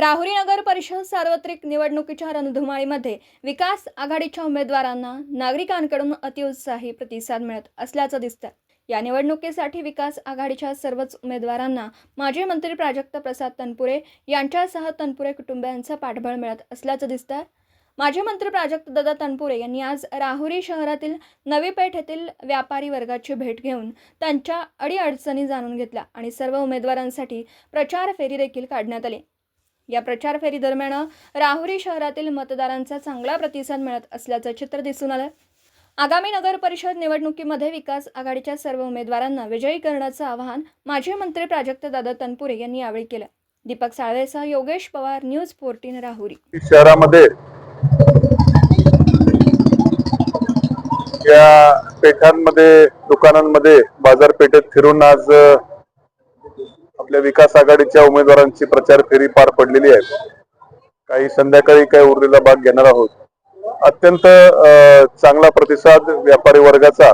राहुरी नगर परिषद सार्वत्रिक निवडणुकीच्या रणधुमाळीमध्ये विकास आघाडीच्या उमेदवारांना नागरिकांकडून अतिउत्साही प्रतिसाद मिळत असल्याचं दिसतं या निवडणुकीसाठी विकास आघाडीच्या सर्वच उमेदवारांना माजी मंत्री प्राजक्त प्रसाद तनपुरे यांच्यासह तनपुरे कुटुंबियांचा पाठबळ मिळत असल्याचं दिसतं माजी मंत्री प्राजक्त दादा तनपुरे यांनी आज राहुरी शहरातील नवी पेठ येथील व्यापारी वर्गाची भेट घेऊन त्यांच्या अडीअडचणी जाणून घेतल्या आणि सर्व उमेदवारांसाठी प्रचार फेरी देखील काढण्यात आली. या प्रचार फेरी दरम्यान राहुरी शहरातील मतदारांचा चांगला प्रतिसाद मिळत असल्याचं चित्र दिसून आलं आगामी नगर परिषद निवडणुकीमध्ये विकास आघाडीच्या सर्व उमेदवारांना विजयी करण्याचं आवाहन माजी मंत्री प्राजक्त दादा तनपुरे यांनी यावेळी केलं. दीपक साळवेसह योगेश पवार न्यूज फोर्टीन राहुरी. शहरामध्ये या पेठांमध्ये दुकानांमध्ये बाजारपेठेत फिरून आज आपल्या विकास आघाडीच्या उमेदवारांची प्रचार फेरी पार पडलेली आहे. काही संध्याकाळी काही उरलेला भाग घेणार आहोत. अत्यंत चांगला प्रतिसाद व्यापारी वर्गाचा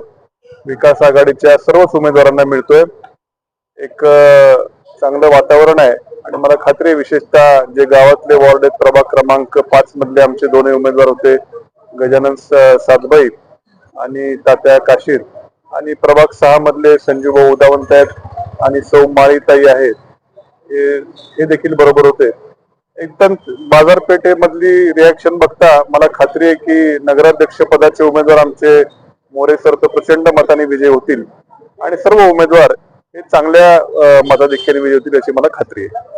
विकास आघाडीच्या सर्वच उमेदवारांना मिळतोय. एक चांगलं वातावरण आहे आणि मला खात्री आहे विशेषतः जे गावातले वॉर्ड आहेत प्रभाग क्रमांक पाच मधले आमचे दोन्ही उमेदवार होते गजानन सातबाई आणि तात्या काशीर आणि प्रभाग सहा मधले संजूभाऊ उदावंत आहेत. आणि सौ माळीताई आहेत. हे देखील बरोबर होते. एकदम बाजारपेठेमधली रिॲक्शन बघता मला खात्री आहे की नगराध्यक्ष पदाचे उमेदवार आमचे मोरे सर तर प्रचंड मताने विजय होतील. आणि सर्व उमेदवार हे चांगल्या मताधिक्याने विजय होतील याची मला खात्री आहे.